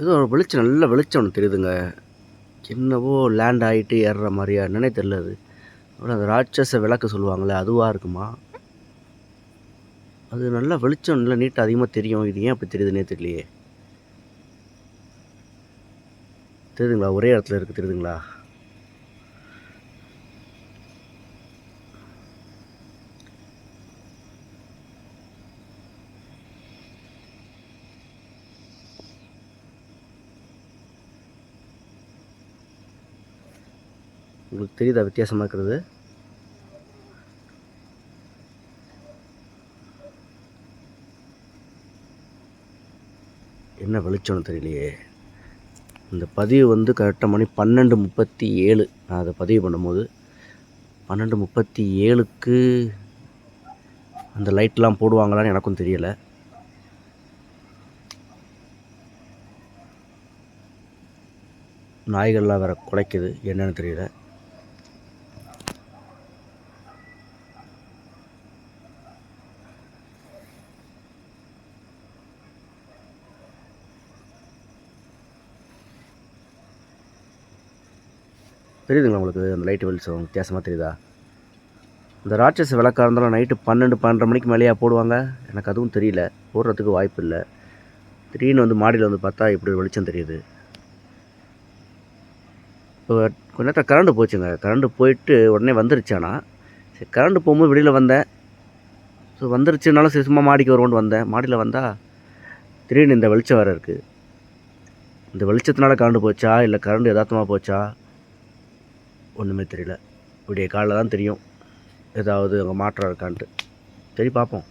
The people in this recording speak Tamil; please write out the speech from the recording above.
ஏதோ ஒரு வெளிச்சம் நல்ல வெளிச்சம் ஒன்று தெரியுதுங்க. என்னவோ லேண்ட் ஆகிட்டு ஏறுற மாதிரியா என்னன்னே தெரில அது. அப்புறம் அந்த ராட்சச விளக்கு சொல்லுவாங்களே அதுவாக இருக்குமா? அது நல்லா வெளிச்சம் நல்லா நீட்டாக அதிகமாக தெரியும். இது ஏன் அப்படி தெரியுதுன்னே தெரியலையே. தெரியுதுங்களா? ஒரே இடத்துல இருக்குது தெரியுதுங்களா? உங்களுக்கு தெரியுதா வித்தியாசமாக இருக்கிறது? என்ன வெளிச்சம்னு தெரியலையே. இந்த பதிவு வந்து கரெக்டாக மணி பன்னெண்டு முப்பத்தி ஏழு. நான் அதை பதிவு பண்ணும்போது பன்னெண்டு முப்பத்தி ஏழுக்கு அந்த லைட்லாம் போடுவாங்களான்னு எனக்கும் தெரியலை. நாய்கள்லாம் வேறு குலைக்குது. என்னன்னு தெரியல. தெரியுதுங்களா உங்களுக்கு அந்த லைட் வெளிச்சம் வித்தியாசமாக தெரியுதா? இந்த ராட்சச விளக்காக இருந்தாலும் நைட்டு பன்னெண்டு பன்னெண்டு மணிக்கு மேலேயா போடுவாங்க? எனக்கு அதுவும் தெரியல. போடுறதுக்கு வாய்ப்பு இல்லை. திடீர்னு வந்து மாடியில் வந்து பார்த்தா இப்படி ஒரு வெளிச்சம் தெரியுது. இப்போ கொஞ்ச நேரத்தில் கரண்ட்டு போச்சுங்க. கரண்ட்டு போயிட்டு உடனே வந்துருச்சானா சரி கரண்ட்டு போகும்போது வெளியில் வந்தேன். ஸோ வந்துருச்சுனாலும் சரி சும்மா மாடிக்கு வருவோன்னு வந்தேன். மாடியில் வந்தால் திடீர்னு இந்த வெளிச்சம் வேறு இருக்குது இந்த வெளிச்சத்தினால கரண்ட் போச்சா? இல்லை கரண்ட் எதார்த்தமாக போச்சா? ஒன்றுமே தெரியல. விடிய காலைல தான் தெரியும். ஏதாவது அங்கே மாற்றம் இருக்கான்ட்டு. சரி பார்ப்போம்.